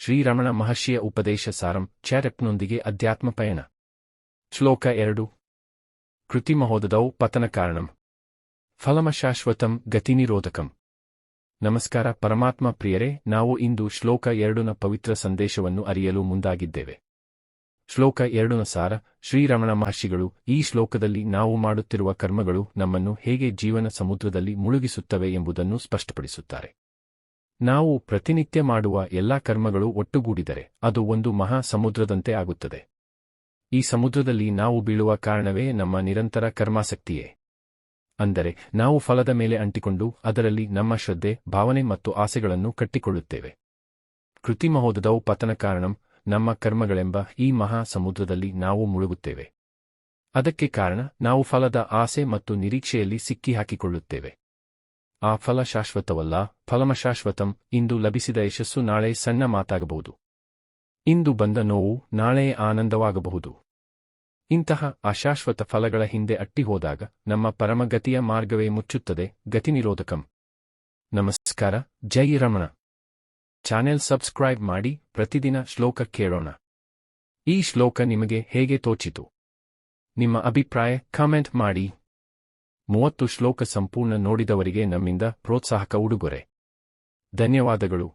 ಶ್ರೀರಮಣ ಮಹರ್ಷಿಯ ಉಪದೇಶ ಸಾರಂ ಚಾರಪ್ನೊಂದಿಗೆ ಅಧ್ಯಾತ್ಮ ಪಯಣ. ಶ್ಲೋಕ ಎರಡು. ಕೃತಿಮಹೋದದೌ ಪತನ ಕಾರಣಂ. ಫಲಮಶಾಶ್ವತಂ ಗತಿನಿರೋಧಕಂ. ನಮಸ್ಕಾರ ಪರಮಾತ್ಮ ಪ್ರಿಯರೇ, ನಾವು ಇಂದು ಶ್ಲೋಕ ಎರಡುನ ಪವಿತ್ರ ಸಂದೇಶವನ್ನು ಅರಿಯಲು ಮುಂದಾಗಿದ್ದೇವೆ. ಶ್ಲೋಕ ಎರಡುನ ಸಾರ, ಶ್ರೀರಮಣ ಮಹರ್ಷಿಗಳು ಈ ಶ್ಲೋಕದಲ್ಲಿ ನಾವು ಮಾಡುತ್ತಿರುವ ಕರ್ಮಗಳು ನಮ್ಮನ್ನು ಹೇಗೆ ಜೀವನ ಸಮುದ್ರದಲ್ಲಿ ಮುಳುಗಿಸುತ್ತವೆ ಎಂಬುದನ್ನು ಸ್ಪಷ್ಟಪಡಿಸುತ್ತಾರೆ. ನಾವು ಪ್ರತಿನಿತ್ಯ ಮಾಡುವ ಎಲ್ಲಾ ಕರ್ಮಗಳು ಒಟ್ಟುಗೂಡಿದರೆ ಅದು ಒಂದು ಮಹಾ ಸಮುದ್ರದಂತೆ ಆಗುತ್ತದೆ. ಈ ಸಮುದ್ರದಲ್ಲಿ ನಾವು ಬೀಳುವ ಕಾರಣವೇ ನಮ್ಮ ನಿರಂತರ ಕರ್ಮಾಸಕ್ತಿಯೇ. ಅಂದರೆ ನಾವು ಫಲದ ಮೇಲೆ ಅಂಟಿಕೊಂಡು ಅದರಲ್ಲಿ ನಮ್ಮ ಶ್ರದ್ಧೆ, ಭಾವನೆ ಮತ್ತು ಆಸೆಗಳನ್ನು ಕಟ್ಟಿಕೊಳ್ಳುತ್ತೇವೆ. ಕೃತಿಮಹೋದದವು ಪತನ ಕಾರಣಂ, ನಮ್ಮ ಕರ್ಮಗಳೆಂಬ ಈ ಮಹಾ ಸಮುದ್ರದಲ್ಲಿ ನಾವು ಮುಳುಗುತ್ತೇವೆ. ಅದಕ್ಕೆ ಕಾರಣ ನಾವು ಫಲದ ಆಸೆ ಮತ್ತು ನಿರೀಕ್ಷೆಯಲ್ಲಿ ಸಿಕ್ಕಿಹಾಕಿಕೊಳ್ಳುತ್ತೇವೆ. ಆ ಫಲ ಶಾಶ್ವತವಲ್ಲ ಫಲಮಶಾಶ್ವತಂ, ಇಂದು ಲಭಿಸಿದ ಯಶಸ್ಸು ನಾಳೆ ಸಣ್ಣ ಮಾತಾಗಬಹುದು. ಇಂದು ಬಂದ ನೋವು ನಾಳೆ ಆನಂದವಾಗಬಹುದು. ಇಂತಹ ಅಶಾಶ್ವತ ಫಲಗಳ ಹಿಂದೆ ಅಟ್ಟಿಹೋದಾಗ ನಮ್ಮ ಪರಮಗತಿಯ ಮಾರ್ಗವೇ ಮುಚ್ಚುತ್ತದೆ, ಗತಿನಿರೋಧಕಂ. ನಮಸ್ಕಾರ, ಜೈ ರಮಣ. ಚಾನೆಲ್ ಸಬ್ಸ್ಕ್ರೈಬ್ ಮಾಡಿ, ಪ್ರತಿದಿನ ಶ್ಲೋಕ ಕೇಳೋಣ. ಈ ಶ್ಲೋಕ ನಿಮಗೆ ಹೇಗೆ ತೋಚಿತು? ನಿಮ್ಮ ಅಭಿಪ್ರಾಯ ಕಾಮೆಂಟ್ ಮಾಡಿ. ಮೂವತ್ತು ಶ್ಲೋಕ ಸಂಪೂರ್ಣ ನೋಡಿದವರಿಗೆ ನಮ್ಮಿಂದ ಪ್ರೋತ್ಸಾಹಕ ಉಡುಗೊರೆ. ಧನ್ಯವಾದಗಳು.